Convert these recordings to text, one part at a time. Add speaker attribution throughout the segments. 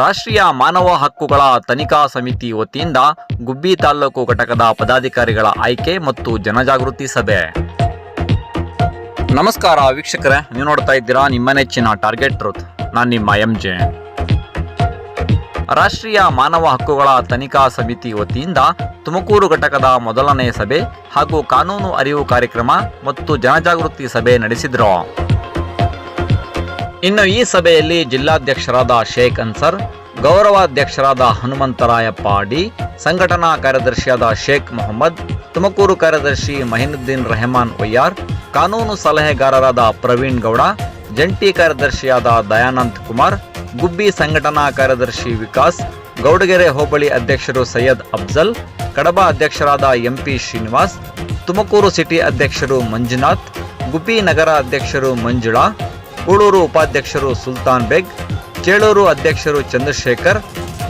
Speaker 1: ರಾಷ್ಟ್ರೀಯ ಮಾನವ ಹಕ್ಕುಗಳ ತನಿಖಾ ಸಮಿತಿ ವತಿಯಿಂದ ಗುಬ್ಬಿ ತಾಲೂಕು ಘಟಕದ ಪದಾಧಿಕಾರಿಗಳ ಆಯ್ಕೆ ಮತ್ತು ಜನಜಾಗೃತಿ ಸಭೆ. ನಮಸ್ಕಾರ ವೀಕ್ಷಕರೇ, ನೀವು ನೋಡ್ತಾ ಇದ್ದೀರಾ ನಿಮ್ಮ ನೆಚ್ಚಿನ ಟಾರ್ಗೆಟ್ ಟ್ರೂತ್. ನಾನು ನಿಮ್ಮ ಎಂ ಜೆ ರಾಷ್ಟ್ರೀಯ ಮಾನವ ಹಕ್ಕುಗಳ ತನಿಖಾ ಸಮಿತಿ ವತಿಯಿಂದ ತುಮಕೂರು ಘಟಕದ ಮೊದಲನೇ ಸಭೆ ಹಾಗೂ ಕಾನೂನು ಅರಿವು ಕಾರ್ಯಕ್ರಮ ಮತ್ತು ಜನಜಾಗೃತಿ ಸಭೆ ನಡೆಸಿದರು. ಇನ್ನು ಈ ಸಭೆಯಲ್ಲಿ ಜಿಲ್ಲಾಧ್ಯಕ್ಷರಾದ ಶೇಖ್ ಅನ್ಸರ್, ಗೌರವಾಧ್ಯಕ್ಷರಾದ ಹನುಮಂತರಾಯ ಪಾಡಿ ಸಂಘಟನಾ ಕಾರ್ಯದರ್ಶಿಯಾದ ಶೇಖ್ ಮೊಹಮ್ಮದ್, ತುಮಕೂರು ಕಾರ್ಯದರ್ಶಿ ಮಹಿನುದ್ದೀನ್ ರೆಹಮಾನ್ ಒಯ್ಯಾರ್, ಕಾನೂನು ಸಲಹೆಗಾರರಾದ ಪ್ರವೀಣ್ ಗೌಡ, ಜಂಟಿ ಕಾರ್ಯದರ್ಶಿಯಾದ ದಯಾನಂದ್ ಕುಮಾರ್, ಗುಬ್ಬಿ ಸಂಘಟನಾ ಕಾರ್ಯದರ್ಶಿ ವಿಕಾಸ್, ಗೌಡಗೆರೆ ಹೋಬಳಿ ಅಧ್ಯಕ್ಷರು ಸೈಯದ್ ಅಫ್ಜಲ್, ಕಡಬ ಅಧ್ಯಕ್ಷರಾದ ಎಂಪಿ ಶ್ರೀನಿವಾಸ್, ತುಮಕೂರು ಸಿಟಿ ಅಧ್ಯಕ್ಷರು ಮಂಜುನಾಥ್, ಗುಬ್ಬಿ ನಗರ ಅಧ್ಯಕ್ಷರು ಮಂಜುಳಾ ಕೂಳೂರು ಉಪಾಧ್ಯಕ್ಷರು ಸುಲ್ತಾನ್ ಬೇಗ್, ಚೇಳೂರು ಅಧ್ಯಕ್ಷರು ಚಂದ್ರಶೇಖರ್,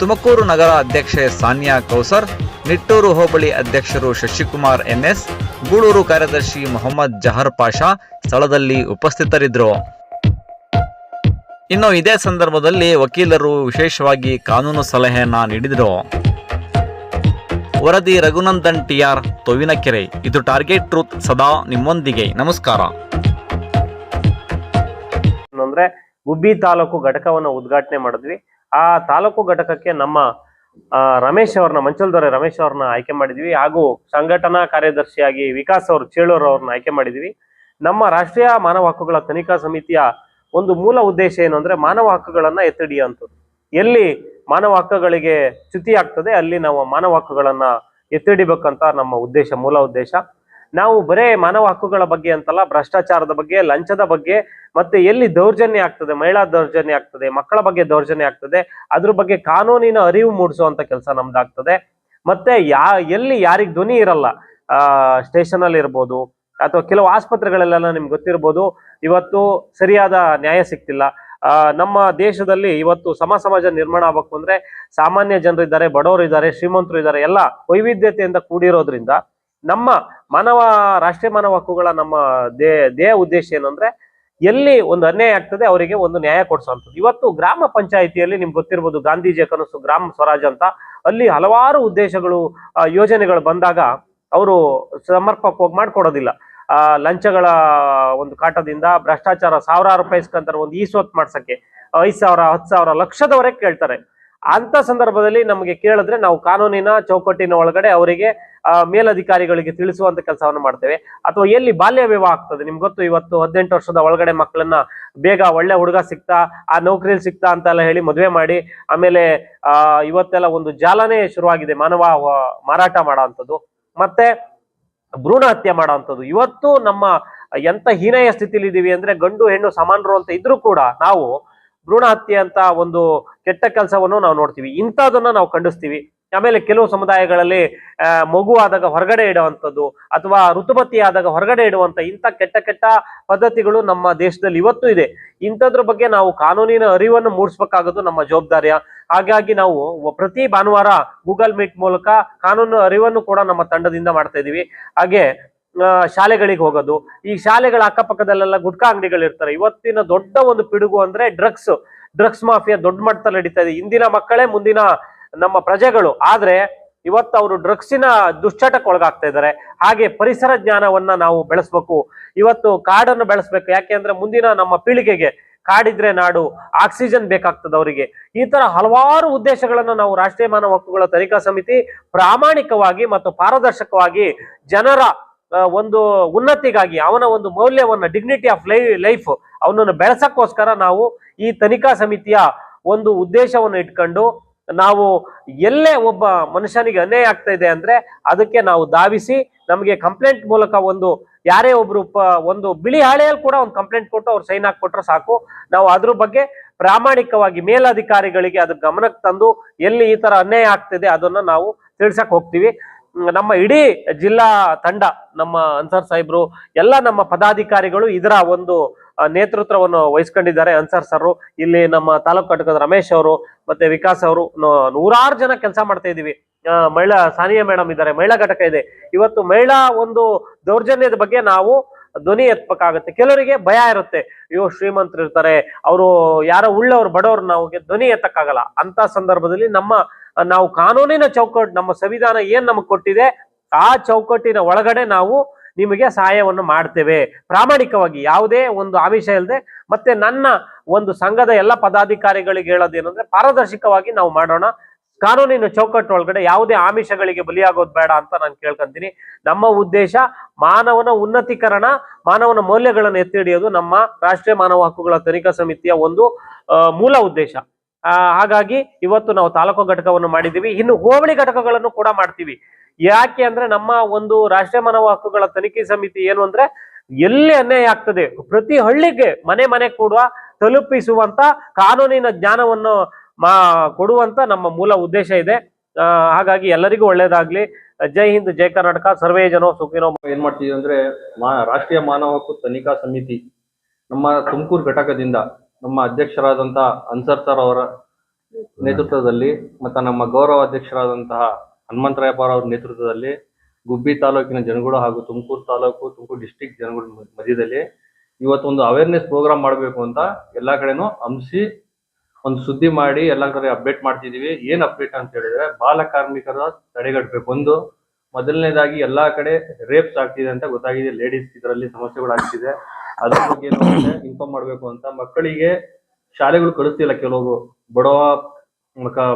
Speaker 1: ತುಮಕೂರು ನಗರ ಅಧ್ಯಕ್ಷೆ ಸಾನಿಯಾ ಕೌಸರ್, ನಿಟ್ಟೂರು ಹೋಬಳಿ ಅಧ್ಯಕ್ಷರು ಶಶಿಕುಮಾರ್ ಎನ್ಎಸ್ ಗೂಳೂರು ಕಾರ್ಯದರ್ಶಿ ಮೊಹಮ್ಮದ್ ಜಹರ್ ಪಾಷಾ ಸ್ಥಳದಲ್ಲಿ ಉಪಸ್ಥಿತರಿದ್ದರು. ಇನ್ನು ಇದೇ ಸಂದರ್ಭದಲ್ಲಿ ವಕೀಲರು ವಿಶೇಷವಾಗಿ ಕಾನೂನು ಸಲಹೆಯನ್ನ ನೀಡಿದರು. ವರದಿ ರಘುನಂದನ್ ಟಿಆರ್ ತೊವಿನಕೆರೆ. ಇದು ಟಾರ್ಗೆಟ್ ಟ್ರೂತ್ ಸದಾ ನಿಮ್ಮೊಂದಿಗೆ. ನಮಸ್ಕಾರ.
Speaker 2: ಅಂದ್ರೆ ಗುಬ್ಬಿ ತಾಲೂಕು ಘಟಕವನ್ನು ಉದ್ಘಾಟನೆ ಮಾಡಿದ್ವಿ. ಆ ತಾಲೂಕು ಘಟಕಕ್ಕೆ ನಮ್ಮ ರಮೇಶ್ ಅವ್ರನ್ನ ಮಂಚಲ್ದೊರೆ ರಮೇಶ್ ಅವ್ರನ್ನ ಆಯ್ಕೆ ಮಾಡಿದ್ವಿ. ಹಾಗೂ ಸಂಘಟನಾ ಕಾರ್ಯದರ್ಶಿಯಾಗಿ ವಿಕಾಸ್ ಅವರು, ಚೇಳೂರ್ ಅವ್ರನ್ನ ಆಯ್ಕೆ ಮಾಡಿದ್ವಿ. ನಮ್ಮ ರಾಷ್ಟ್ರೀಯ ಮಾನವ ಹಕ್ಕುಗಳ ತನಿಖಾ ಸಮಿತಿಯ ಒಂದು ಮೂಲ ಉದ್ದೇಶ ಏನು ಅಂದ್ರೆ ಮಾನವ ಹಕ್ಕುಗಳನ್ನ ಎತ್ತಿಡಿಯುವಂಥದ್ದು ಎಲ್ಲಿ ಮಾನವ ಹಕ್ಕುಗಳಿಗೆ ಚ್ಯುತಿ ಆಗ್ತದೆ, ಅಲ್ಲಿ ನಾವು ಮಾನವ ಹಕ್ಕುಗಳನ್ನ ಎತ್ತಿಡಿಬೇಕಂತ ನಮ್ಮ ಉದ್ದೇಶ, ಮೂಲ ಉದ್ದೇಶ. ನಾವು ಬರೇ ಮಾನವ ಹಕ್ಕುಗಳ ಬಗ್ಗೆ ಅಂತಲ್ಲ, ಭ್ರಷ್ಟಾಚಾರದ ಬಗ್ಗೆ, ಲಂಚದ ಬಗ್ಗೆ, ಮತ್ತೆ ಎಲ್ಲಿ ದೌರ್ಜನ್ಯ ಆಗ್ತದೆ, ಮಹಿಳಾ ದೌರ್ಜನ್ಯ ಆಗ್ತದೆ, ಮಕ್ಕಳ ಬಗ್ಗೆ ದೌರ್ಜನ್ಯ ಆಗ್ತದೆ, ಅದ್ರ ಬಗ್ಗೆ ಕಾನೂನಿನ ಅರಿವು ಮೂಡಿಸುವಂತ ಕೆಲಸ ನಮ್ದಾಗ್ತದೆ. ಮತ್ತೆ ಯಾ, ಎಲ್ಲಿ ಯಾರಿಗ್ ಧ್ವನಿ ಇರಲ್ಲ, ಆ ಸ್ಟೇಷನ್ ಅಲ್ಲಿ ಇರ್ಬೋದು, ಅಥವಾ ಕೆಲವು ಆಸ್ಪತ್ರೆಗಳಲ್ಲೆಲ್ಲ ನಿಮ್ಗೆ ಗೊತ್ತಿರ್ಬೋದು, ಇವತ್ತು ಸರಿಯಾದ ನ್ಯಾಯ ಸಿಗ್ತಿಲ್ಲ. ನಮ್ಮ ದೇಶದಲ್ಲಿ ಇವತ್ತು ಸಮ ಸಮಾಜ ನಿರ್ಮಾಣ ಆಗ್ಬೇಕು ಅಂದ್ರೆ ಸಾಮಾನ್ಯ ಜನರಿದ್ದಾರೆ ಬಡವರು ಇದ್ದಾರೆ ಶ್ರೀಮಂತರು ಇದ್ದಾರೆ ಎಲ್ಲ ವೈವಿಧ್ಯತೆಯಿಂದ ಕೂಡಿರೋದ್ರಿಂದ ನಮ್ಮ ಮಾನವ, ರಾಷ್ಟ್ರೀಯ ಮಾನವ ಹಕ್ಕುಗಳ ನಮ್ಮ ದೇ ದೇಹ ಉದ್ದೇಶ ಏನಂದ್ರೆ ಎಲ್ಲಿ ಒಂದು ಅನ್ಯಾಯ ಆಗ್ತದೆ ಅವರಿಗೆ ಒಂದು ನ್ಯಾಯ ಕೊಡಿಸುವಂಥದ್ದು ಇವತ್ತು ಗ್ರಾಮ ಪಂಚಾಯಿತಿಯಲ್ಲಿ ನಿಮ್ಗೆ ಗೊತ್ತಿರ್ಬೋದು ಗಾಂಧೀಜಿಯ ಕನಸು ಗ್ರಾಮ ಸ್ವರಾಜ್ ಅಂತ. ಅಲ್ಲಿ ಹಲವಾರು ಉದ್ದೇಶಗಳು ಯೋಜನೆಗಳು ಬಂದಾಗ ಅವರು ಸಮರ್ಪಕವಾಗಿ ಮಾಡ್ಕೊಡೋದಿಲ್ಲ. ಆ, ಲಂಚಗಳ ಒಂದು ಕಾಟದಿಂದ ಭ್ರಷ್ಟಾಚಾರ ಸಾವಿರಾರು ರೂಪಾಯಿ ಇಸ್ಕೊಂತಾರೆ ಒಂದು ಈ ಸ್ವತ್ ಮಾಡ್ಸಕ್ಕೆ, ಐದು ಸಾವಿರ, ಹತ್ತು ಸಾವಿರ ಲಕ್ಷದವರೆಗೆ ಕೇಳ್ತಾರೆ. ಅಂತ ಸಂದರ್ಭದಲ್ಲಿ ನಮಗೆ ಕೇಳಿದ್ರೆ ನಾವು ಕಾನೂನಿನ ಚೌಕಟ್ಟಿನ ಒಳಗಡೆ ಅವರಿಗೆ ಮೇಲಧಿಕಾರಿಗಳಿಗೆ ತಿಳಿಸುವಂತ ಕೆಲಸವನ್ನು ಮಾಡ್ತೇವೆ. ಅಥವಾ ಎಲ್ಲಿ ಬಾಲ್ಯ ವಿವಾಹ ಆಗ್ತದೆ, ನಿಮ್ಗೆ ಗೊತ್ತು, ಇವತ್ತು ಹದಿನೆಂಟು ವರ್ಷದ ಒಳಗಡೆ ಮಕ್ಕಳನ್ನ ಬೇಗ ಒಳ್ಳೆ ಹುಡುಗ ಸಿಗ್ತಾ, ಆ ನೌಕರಿಯಲ್ಲಿ ಸಿಗ್ತಾ ಅಂತೆಲ್ಲ ಹೇಳಿ ಮದುವೆ ಮಾಡಿ, ಆಮೇಲೆ ಇವತ್ತೆಲ್ಲ ಒಂದು ಜಾಲನೇ ಶುರುವಾಗಿದೆ, ಮಾನವ ಮಾರಾಟ ಮಾಡೋ ಮತ್ತೆ ಭ್ರೂಣ ಹತ್ಯೆ ಮಾಡುವಂಥದ್ದು. ಇವತ್ತು ನಮ್ಮ ಎಂತ ಹೀನಯ ಸ್ಥಿತಿಲಿ ಇದೀವಿ ಅಂದ್ರೆ ಗಂಡು ಹೆಣ್ಣು ಸಮಾನರು ಅಂತ ಇದ್ರೂ ಕೂಡ ನಾವು ಭ್ರೂಣ ಹತ್ಯೆ ಅಂತ ಒಂದು ಕೆಟ್ಟ ಕೆಲಸವನ್ನು ನಾವು ನೋಡ್ತೀವಿ. ಇಂಥದನ್ನ ನಾವು ಖಂಡಿಸ್ತೀವಿ. ಆಮೇಲೆ ಕೆಲವು ಸಮುದಾಯಗಳಲ್ಲಿ ಮಗು ಆದಾಗ ಹೊರಗಡೆ ಇಡುವಂಥದ್ದು ಅಥವಾ ಋತುಮತಿ ಆದಾಗ ಹೊರಗಡೆ ಇಡುವಂತ ಇಂಥ ಕೆಟ್ಟ ಕೆಟ್ಟ ಪದ್ಧತಿಗಳು ನಮ್ಮ ದೇಶದಲ್ಲಿ ಇವತ್ತು ಇದೆ. ಇಂಥದ್ರ ಬಗ್ಗೆ ನಾವು ಕಾನೂನಿನ ಅರಿವನ್ನು ಮೂಡಿಸ್ಬೇಕಾಗೋದು ನಮ್ಮ ಜವಾಬ್ದಾರಿಯ ಹಾಗಾಗಿ ನಾವು ಪ್ರತಿ ಭಾನುವಾರ ಗೂಗಲ್ ಮೀಟ್ ಮೂಲಕ ಕಾನೂನು ಅರಿವನ್ನು ಕೂಡ ನಮ್ಮ ತಂಡದಿಂದ ಮಾಡ್ತಾ ಇದೀವಿ ಹಾಗೆ ಶಾಲೆಗಳಿಗೆ ಹೋಗೋದು. ಈ ಶಾಲೆಗಳ ಅಕ್ಕಪಕ್ಕದಲ್ಲೆಲ್ಲ ಗುಟ್ಕಾ ಅಂಗಡಿಗಳು ಇರ್ತಾರೆ. ಇವತ್ತಿನ ದೊಡ್ಡ ಒಂದು ಪಿಡುಗು ಅಂದ್ರೆ ಡ್ರಗ್ಸ್. ಡ್ರಗ್ಸ್ ಮಾಫಿಯಾ ದೊಡ್ಡ ಮಟ್ಟದಲ್ಲಿ ನಡೀತಾ ಇದೆ. ಇಂದಿನ ಮಕ್ಕಳೇ ಮುಂದಿನ ನಮ್ಮ ಪ್ರಜೆಗಳು. ಆದ್ರೆ ಇವತ್ತು ಅವರು ಡ್ರಗ್ಸಿನ ದುಶ್ಚಟಕ್ಕೆ ಒಳಗಾಗ್ತಾ ಇದ್ದಾರೆ. ಹಾಗೆ ಪರಿಸರ ಜ್ಞಾನವನ್ನ ನಾವು ಬೆಳೆಸ್ಬೇಕು. ಇವತ್ತು ಕಾಡನ್ನು ಬೆಳೆಸ್ಬೇಕು. ಯಾಕೆ ಅಂದ್ರೆ ಮುಂದಿನ ನಮ್ಮ ಪೀಳಿಗೆಗೆ ಕಾಡಿದ್ರೆ ನಾಡು, ಆಕ್ಸಿಜನ್ ಬೇಕಾಗ್ತದೆ ಅವರಿಗೆ. ಈ ತರ ಹಲವಾರು ಉದ್ದೇಶಗಳನ್ನು ನಾವು ರಾಷ್ಟ್ರೀಯ ಮಾನವ ಹಕ್ಕುಗಳ ತನಿಖಾ ಸಮಿತಿ ಪ್ರಾಮಾಣಿಕವಾಗಿ ಮತ್ತು ಪಾರದರ್ಶಕವಾಗಿ ಜನರ ಒಂದು ಉನ್ನತಿಗಾಗಿ, ಅವನ ಒಂದು ಮೌಲ್ಯವನ್ನ ಡಿಗ್ನಿಟಿ ಆಫ್ ಲೈ ಲೈಫ್ ಅವನನ್ನು ಬೆಳೆಸಕ್ಕೋಸ್ಕರ ನಾವು ಈ ತನಿಖಾ ಸಮಿತಿಯ ಒಂದು ಉದ್ದೇಶವನ್ನು ಇಟ್ಕೊಂಡು ನಾವು ಎಲ್ಲೇ ಒಬ್ಬ ಮನುಷ್ಯನಿಗೆ ಅನ್ಯಾಯ ಆಗ್ತಾ ಇದೆ ಅಂದ್ರೆ ಅದಕ್ಕೆ ನಾವು ಧಾವಿಸಿ, ನಮಗೆ ಕಂಪ್ಲೇಂಟ್ ಮೂಲಕ ಒಂದು ಯಾರೇ ಒಬ್ರು ಒಂದು ಬಿಳಿ ಹಾಳೆಯಲ್ಲಿ ಕೂಡ ಒಂದು ಕಂಪ್ಲೇಂಟ್ ಕೊಟ್ಟು ಅವ್ರು ಸೈನ್ ಹಾಕ್ಕೊಟ್ರೆ ಸಾಕು. ನಾವು ಅದ್ರ ಬಗ್ಗೆ ಪ್ರಾಮಾಣಿಕವಾಗಿ ಮೇಲಧಿಕಾರಿಗಳಿಗೆ ಅದ್ರ ಗಮನಕ್ಕೆ ತಂದು ಎಲ್ಲಿ ಈ ತರ ಅನ್ಯಾಯ ಆಗ್ತಿದೆ ಅದನ್ನ ನಾವು ತಿಳ್ಸಕ್ ಹೋಗ್ತೀವಿ. ನಮ್ಮ ಇಡೀ ಜಿಲ್ಲಾ ತಂಡ, ನಮ್ಮ ಅನ್ಸರ್ ಸಾಹೇಬ್ರು, ಎಲ್ಲ ನಮ್ಮ ಪದಾಧಿಕಾರಿಗಳು ಇದರ ಒಂದು ನೇತೃತ್ವವನ್ನು ವಹಿಸ್ಕೊಂಡಿದ್ದಾರೆ ಅನ್ಸರ್ ಸರ್ ಇಲ್ಲಿ ನಮ್ಮ ತಾಲೂಕು ಘಟಕದ ರಮೇಶ್ ಅವರು ಮತ್ತೆ ವಿಕಾಸ್ ಅವರು ನೂರಾರು ಜನ ಕೆಲಸ ಮಾಡ್ತಾ ಇದೀವಿ ಮಹಿಳಾ, ಸಾನಿಯಾ ಮೇಡಮ್ ಇದ್ದಾರೆ, ಮಹಿಳಾ ಘಟಕ ಇದೆ. ಇವತ್ತು ಮಹಿಳಾ ಒಂದು ದೌರ್ಜನ್ಯದ ಬಗ್ಗೆ ನಾವು ಧ್ವನಿ ಎತ್ಬೇಕಾಗುತ್ತೆ. ಕೆಲವರಿಗೆ ಭಯ ಇರುತ್ತೆ. ಅಯ್ಯೋ, ಶ್ರೀಮಂತರು ಇರ್ತಾರೆ. ಅವರು ಯಾರೋ ಉಳ್ಳವ್ರು, ಬಡವ್ರು ನಾವು ಧ್ವನಿ ಎತ್ತಕ್ಕಾಗಲ್ಲ. ಅಂತ ಸಂದರ್ಭದಲ್ಲಿ ನಮ್ಮ, ನಾವು ಕಾನೂನಿನ ಚೌಕಟ್ಟು ನಮ್ಮ ಸಂವಿಧಾನ ಏನ್ ನಮಗೆ ಕೊಟ್ಟಿದೆ, ಆ ಚೌಕಟ್ಟಿನ ಒಳಗಡೆ ನಾವು ನಿಮಗೆ ಸಹಾಯವನ್ನು ಮಾಡ್ತೇವೆ. ಪ್ರಾಮಾಣಿಕವಾಗಿ, ಯಾವುದೇ ಒಂದು ಆಮಿಷ ಇಲ್ಲದೆ ಮತ್ತೆ ನನ್ನ ಒಂದು ಸಂಘದ ಎಲ್ಲ ಪದಾಧಿಕಾರಿಗಳಿಗೆ ಹೇಳೋದೇನಂದ್ರೆ, ಪಾರದರ್ಶಕವಾಗಿ ನಾವು ಮಾಡೋಣ. ಕಾನೂನಿನ ಚೌಕಟ್ಟು ಒಳಗಡೆ ಯಾವುದೇ ಆಮಿಷಗಳಿಗೆ ಬಲಿಯಾಗೋದು ಬೇಡ ಅಂತ ನಾನು ಕೇಳ್ಕೊಂತೀನಿ. ನಮ್ಮ ಉದ್ದೇಶ ಮಾನವನ ಉನ್ನತೀಕರಣ, ಮಾನವನ ಮೌಲ್ಯಗಳನ್ನು ಎತ್ತಿ ಹಿಡಿಯೋದು ನಮ್ಮ ರಾಷ್ಟ್ರೀಯ ಮಾನವ ಹಕ್ಕುಗಳ ತನಿಖಾ ಸಮಿತಿಯ ಒಂದು ಮೂಲ ಉದ್ದೇಶ. ಹಾಗಾಗಿ ಇವತ್ತು ನಾವು ತಾಲೂಕು ಘಟಕವನ್ನು ಮಾಡಿದ್ದೀವಿ. ಇನ್ನು ಹೋಬಳಿ ಘಟಕಗಳನ್ನು ಕೂಡ ಮಾಡ್ತೀವಿ. ಯಾಕೆ ಅಂದ್ರೆ ನಮ್ಮ ಒಂದು ರಾಷ್ಟ್ರೀಯ ಮಾನವ ಹಕ್ಕುಗಳ ತನಿಖೆ ಸಮಿತಿ ಏನು ಅಂದ್ರೆ ಎಲ್ಲಿ ಅನ್ಯಾಯ ಆಗ್ತದೆ, ಪ್ರತಿ ಹಳ್ಳಿಗೆ ಮನೆ ಮನೆ ಕೂಡ ತಲುಪಿಸುವಂತ ಕಾನೂನಿನ ಜ್ಞಾನವನ್ನು ಮಾ ಕೊಡುವಂತ ನಮ್ಮ ಮೂಲ ಉದ್ದೇಶ ಇದೆ. ಹಾಗಾಗಿ ಎಲ್ಲರಿಗೂ ಒಳ್ಳೇದಾಗ್ಲಿ. ಜೈ ಹಿಂದ್, ಜೈ ಕರ್ನಾಟಕ. ಸರ್ವೇ ಜನೋ ಸುಖಿನೋ.
Speaker 3: ಏನ್ ಮಾಡ್ತೀವಿ ಅಂದ್ರೆ ರಾಷ್ಟ್ರೀಯ ಮಾನವ ಹಕ್ಕು ತನಿಖಾ ಸಮಿತಿ ನಮ್ಮ ತುಮಕೂರು ಘಟಕದಿಂದ ನಮ್ಮ ಅಧ್ಯಕ್ಷರಾದಂತಹ ಅನ್ಸರ್ ಸರ್ ಅವರ ನೇತೃತ್ವದಲ್ಲಿ ಮತ್ತು ನಮ್ಮ ಗೌರವ ಅಧ್ಯಕ್ಷರಾದಂತಹ ಹನುಮಂತರಾಯಪ್ಪ ಅವರ ನೇತೃತ್ವದಲ್ಲಿ ಗುಬ್ಬಿ ತಾಲೂಕಿನ ಜನಗಳು ಹಾಗೂ ತುಮಕೂರು ತಾಲೂಕು, ತುಮಕೂರು ಡಿಸ್ಟಿಕ್ ಜನಗಳ ಮಧ್ಯದಲ್ಲಿ ಇವತ್ತೊಂದು ಅವೇರ್ನೆಸ್ ಪ್ರೋಗ್ರಾಮ್ ಮಾಡಬೇಕು ಅಂತ ಎಲ್ಲ ಕಡೆನೂ ಹಂಸಿ ಒಂದು ಸುದ್ದಿ ಮಾಡಿ ಎಲ್ಲಾ ಕಡೆ ಅಪ್ಡೇಟ್ ಮಾಡ್ತಿದೀವಿ. ಏನ್ ಅಪ್ಡೇಟ್ ಅಂತ ಹೇಳಿದ್ರೆ ಬಾಲ ಕಾರ್ಮಿಕರ ತಡೆಗಟ್ಟಬೇಕು. ಒಂದು, ಮೊದಲನೇದಾಗಿ ಎಲ್ಲಾ ಕಡೆ ರೇಪ್ಸ್ ಆಗ್ತಿದೆ ಅಂತ ಗೊತ್ತಾಗಿದೆ. ಲೇಡೀಸ್ ಇದರಲ್ಲಿ ಸಮಸ್ಯೆಗಳಾಗ್ತಿದೆ ಅದ್ರ ಬಗ್ಗೆ ಇನ್ಫಾರ್ಮ್ ಮಾಡ್ಬೇಕು ಅಂತ ಮಕ್ಕಳಿಗೆ ಶಾಲೆಗಳು ಕಳಿಸ್ತಿಲ್ಲ ಕೆಲವರು. ಬಡವ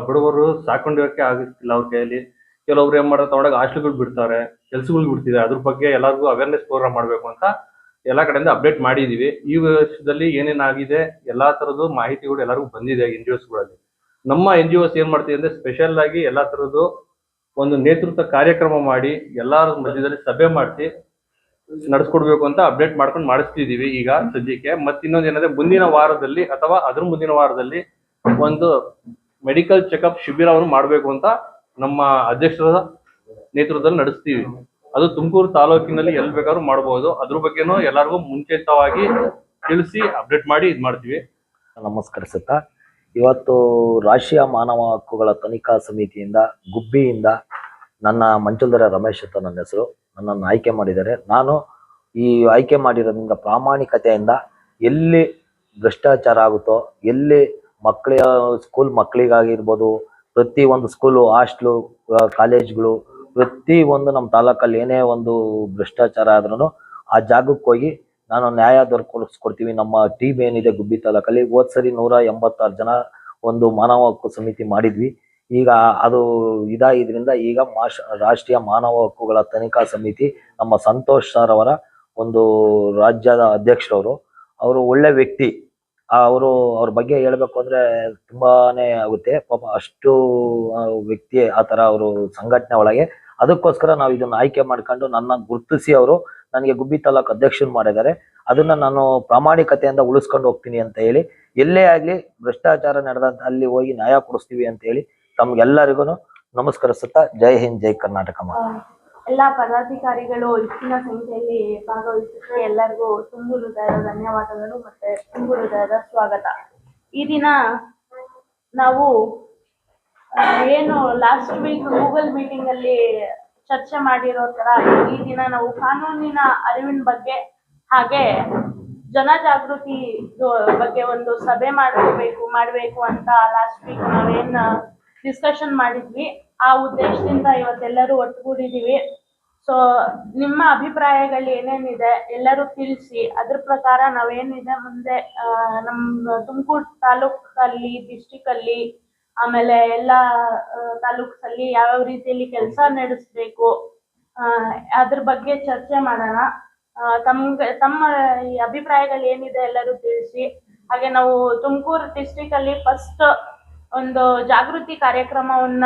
Speaker 3: ಬಡವರು ಸಾಕೊಂಡಿರೋಕೆ ಆಗುತ್ತಿಲ್ಲ ಅವ್ರ ಕೈಯಲ್ಲಿ. ಕೆಲವೊಬ್ರು ಏನ್ ಮಾಡ್ತಾರೆ, ತಗೊಂಡಾಗ ಹಾಸ್ಟೆಲ್ಗಳು ಬಿಡ್ತಾರೆ. ಕೆಲ್ಸಗಳು ಬಿಡ್ತಿದೆ ಅದ್ರ ಬಗ್ಗೆ ಎಲ್ಲರಿಗೂ ಅವೇರ್ನೆಸ್ ಪ್ರೋಗ್ರಾಮ್ ಮಾಡ್ಬೇಕು ಅಂತ ಎಲ್ಲಾ ಕಡೆಯಿಂದ ಅಪ್ಡೇಟ್ ಮಾಡಿದೀವಿ. ಈ ವರ್ಷದಲ್ಲಿ ಏನೇನಾಗಿದೆ, ಎಲ್ಲಾ ತರದ್ದು ಮಾಹಿತಿಗಳು ಎಲ್ಲರಿಗೂ ಬಂದಿದೆ ಎನ್ ಜಿ ಗಳಲ್ಲಿ. ನಮ್ಮ ಎನ್ ಜಿ ಏನ್ ಮಾಡ್ತೀವಿ ಅಂದ್ರೆ ಸ್ಪೆಷಲ್ ಆಗಿ ಎಲ್ಲಾ ತರದ್ದು ಒಂದು ನೇತೃತ್ವ ಕಾರ್ಯಕ್ರಮ ಮಾಡಿ ಎಲ್ಲಾರ ಮಧ್ಯದಲ್ಲಿ ಸಭೆ ಮಾಡಿಸಿ ನಡೆಸ್ಕೊಡ್ಬೇಕು ಅಂತ ಅಪ್ಡೇಟ್ ಮಾಡ್ಕೊಂಡು ಮಾಡಿಸ್ತಿದೀವಿ ಈಗ ಸದ್ಯಕ್ಕೆ. ಮತ್ತೆ ಇನ್ನೊಂದ್ ಏನಂದ್ರೆ ಮುಂದಿನ ವಾರದಲ್ಲಿ ಅಥವಾ ಅದ್ರ ಮುಂದಿನ ವಾರದಲ್ಲಿ ಒಂದು ಮೆಡಿಕಲ್ ಚೆಕಪ್ ಶಿಬಿರವನ್ನು ಮಾಡಬೇಕು ಅಂತ ನಮ್ಮ ಅಧ್ಯಕ್ಷರ ನೇತೃತ್ವದಲ್ಲಿ ನಡೆಸ್ತೀವಿ. ಅದು ತುಮಕೂರು ತಾಲೂಕಿನಲ್ಲಿ ಎಲ್ಲಿ ಬೇಕಾದ್ರೂ ಮಾಡಬಹುದು ಅದ್ರ ಬಗ್ಗೆನೂ ಎಲ್ಲರಿಗೂ ಮುಂಚಿತವಾಗಿ ತಿಳಿಸಿ ಅಪ್ಡೇಟ್ ಮಾಡಿ ಇದ್ ಮಾಡ್ತೀವಿ.
Speaker 4: ನಮಸ್ಕರಿಸುತ್ತಾ ಇವತ್ತು ರಾಷ್ಟ್ರೀಯ ಮಾನವ ಹಕ್ಕುಗಳ ತನಿಖಾ ಸಮಿತಿಯಿಂದ, ಗುಬ್ಬಿಯಿಂದ ನನ್ನ ಮಂಚಲ್ದರ ರಮೇಶ್ ಅಂತ ನನ್ನ ಹೆಸರು. ನನ್ನನ್ನು ಆಯ್ಕೆ ಮಾಡಿದ್ದಾರೆ. ನಾನು ಈ ಆಯ್ಕೆ ಮಾಡಿರೋದ್ರಿಂದ ಪ್ರಾಮಾಣಿಕತೆಯಿಂದ ಎಲ್ಲಿ ಭ್ರಷ್ಟಾಚಾರ ಆಗುತ್ತೋ, ಎಲ್ಲಿ ಮಕ್ಕಳ ಸ್ಕೂಲ್ ಮಕ್ಕಳಿಗಾಗಿರ್ಬೋದು ಪ್ರತಿ ಒಂದು ಸ್ಕೂಲು ಹಾಸ್ಟ್ಲು ಕಾಲೇಜ್ಗಳು ಪ್ರತಿ ಒಂದು ನಮ್ಮ ತಾಲೂಕಲ್ಲಿ ಏನೇ ಒಂದು ಭ್ರಷ್ಟಾಚಾರ ಆದ್ರೂ ಆ ಜಾಗಕ್ಕೆ ಹೋಗಿ ನಾನು ನ್ಯಾಯ ದೊರಕಿಸ್ಕೊಡ್ತೀವಿ. ನಮ್ಮ ಟೀಮ್ ಏನಿದೆ ಗುಬ್ಬಿ ತಾಲೂಕಲ್ಲಿ, ಹೋದ್ ಸರಿ ನೂರ ಎಂಬತ್ತಾರು ಜನ ಒಂದು ಮಾನವ ಹಕ್ಕು ಸಮಿತಿ ಮಾಡಿದ್ವಿ. ಈಗ ಅದು ಇದಾಗಿದ್ರಿಂದ ಈಗ ರಾಷ್ಟ್ರೀಯ ಮಾನವ ಹಕ್ಕುಗಳ ತನಿಖಾ ಸಮಿತಿ ನಮ್ಮ ಸಂತೋಷ್ ಸರ್ ಅವರ ಒಂದು ರಾಜ್ಯದ ಅಧ್ಯಕ್ಷರವರು. ಅವರು ಒಳ್ಳೆ ವ್ಯಕ್ತಿ. ಅವರು ಅವ್ರ ಬಗ್ಗೆ ಹೇಳಬೇಕು ಅಂದ್ರೆ ತುಂಬಾನೇ ಆಗುತ್ತೆ. ಪಾಪ ಅಷ್ಟು ವ್ಯಕ್ತಿ ಆ ತರ ಅವರು ಸಂಘಟನೆ ಒಳಗೆ. ಅದಕ್ಕೋಸ್ಕರ ನಾವು ಇದನ್ನ ಆಯ್ಕೆ ಮಾಡ್ಕೊಂಡು ನನ್ನ ಗುರುತಿಸಿ ಅವರು ನನಗೆ ಗುಬ್ಬಿ ತಾಲೂಕು ಅಧ್ಯಕ್ಷರು ಮಾಡಿದ್ದಾರೆ. ಅದನ್ನ ನಾನು ಪ್ರಾಮಾಣಿಕತೆಯಿಂದ ಉಳಿಸ್ಕೊಂಡು ಹೋಗ್ತೀನಿ ಅಂತ ಹೇಳಿ, ಎಲ್ಲೇ ಆಗ್ಲಿ ಭ್ರಷ್ಟಾಚಾರ ನಡೆದಂತ ಅಲ್ಲಿ ಹೋಗಿ ನ್ಯಾಯ ಕೊಡಿಸ್ತೀವಿ ಅಂತ ಹೇಳಿ ತಮ್ಗೆಲ್ಲರಿಗೂ ನಮಸ್ಕರಿಸುತ್ತಾ, ಜೈ ಹಿಂದ್, ಜೈ ಕರ್ನಾಟಕ ಮಾತೆ.
Speaker 5: ಎಲ್ಲ ಪದಾಧಿಕಾರಿಗಳು ಹೆಚ್ಚಿನ ಸಂಖ್ಯೆಯಲ್ಲಿ ಭಾಗವಹಿಸಿದ್ರೆ ಎಲ್ಲರಿಗೂ ತುಂಬು ಹೃದಯದ ಧನ್ಯವಾದಗಳು ಮತ್ತೆ ತುಂಬು ಹೃದಯದ ಸ್ವಾಗತ. ಈ ದಿನ ನಾವು ಏನು ಲಾಸ್ಟ್ ವೀಕ್ ಗೂಗಲ್ ಮೀಟಿಂಗ್ ಅಲ್ಲಿ ಚರ್ಚೆ ಮಾಡಿರೋ ತರ ಈ ದಿನ ನಾವು ಕಾನೂನಿನ ಅರಿವಿನ ಬಗ್ಗೆ ಹಾಗೆ ಜನಜಾಗೃತಿ ಬಗ್ಗೆ ಒಂದು ಸಭೆ ಮಾಡಬೇಕು ಮಾಡಬೇಕು ಅಂತ ಲಾಸ್ಟ್ ವೀಕ್ ನಾವೇನ್ ಡಿಸ್ಕಷನ್ ಮಾಡಿದ್ವಿ. ಆ ಉದ್ದೇಶದಿಂದ ಇವತ್ತೆಲ್ಲರೂ ಒಟ್ಟುಗೂಡಿದೀವಿ ಸೊ ನಿಮ್ಮ ಅಭಿಪ್ರಾಯಗಳು ಏನೇನಿದೆ ಎಲ್ಲರೂ ತಿಳಿಸಿ ಅದ್ರ ಪ್ರಕಾರ ನಾವೇನಿದೆ ಮುಂದೆ ನಮ್ಮ ತುಮಕೂರು ತಾಲೂಕಲ್ಲಿ ಡಿಸ್ಟಿಕ್ ಅಲ್ಲಿ ಆಮೇಲೆ ಎಲ್ಲ ತಾಲೂಕ್ಸ್ ಅಲ್ಲಿ ಯಾವ್ಯಾವ ರೀತಿಯಲ್ಲಿ ಕೆಲಸ ನಡೆಸ್ಬೇಕು ಅದ್ರ ಬಗ್ಗೆ ಚರ್ಚೆ ಮಾಡೋಣ. ತಮ್ಗೆ ತಮ್ಮ ಈ ಅಭಿಪ್ರಾಯಗಳು ಏನಿದೆ ಎಲ್ಲರೂ ತಿಳಿಸಿ. ಹಾಗೆ ನಾವು ತುಮಕೂರು ಡಿಸ್ಟಿಕ್ ಅಲ್ಲಿ ಫಸ್ಟ್ ಒಂದು ಜಾಗೃತಿ ಕಾರ್ಯಕ್ರಮವನ್ನ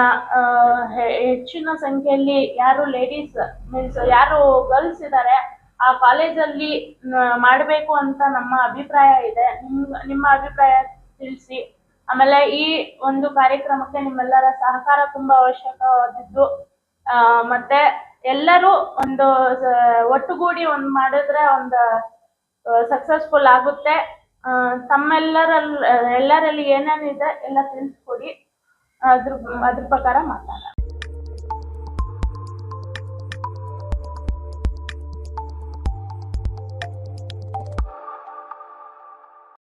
Speaker 5: ಹೆಚ್ಚಿನ ಸಂಖ್ಯೆಯಲ್ಲಿ ಯಾರು ಲೇಡೀಸ್ ಮೀನ್ಸ್ ಯಾರು ಗರ್ಲ್ಸ್ ಇದ್ದಾರೆ ಆ ಕಾಲೇಜಲ್ಲಿ ಮಾಡಬೇಕು ಅಂತ ನಮ್ಮ ಅಭಿಪ್ರಾಯ ಇದೆ. ನಿಮ್ ನಿಮ್ಮ ಅಭಿಪ್ರಾಯ ತಿಳಿಸಿ. ಆಮೇಲೆ ಈ ಒಂದು ಕಾರ್ಯಕ್ರಮಕ್ಕೆ ನಿಮ್ಮೆಲ್ಲರ ಸಹಕಾರ ತುಂಬಾ ಅವಶ್ಯಕವಾದದ್ದು ಆ, ಮತ್ತೆ ಎಲ್ಲರೂ ಒಂದು ಒಟ್ಟುಗೂಡಿ ಒಂದು ಮಾಡಿದ್ರೆ ಒಂದು ಸಕ್ಸಸ್ಫುಲ್ ಆಗುತ್ತೆ. ತಮ್ಮೆಲ್ಲರಲ್ಲಿ ಎಲ್ಲರಲ್ಲಿ ಏನೇನಿದೆ ಎಲ್ಲ ತಿಳಿಸ್ಕೊಡಿ. ಅದ್ರ ಅದ್ರ ಪ್ರಕಾರ ಮಾತಾಡೋಣ.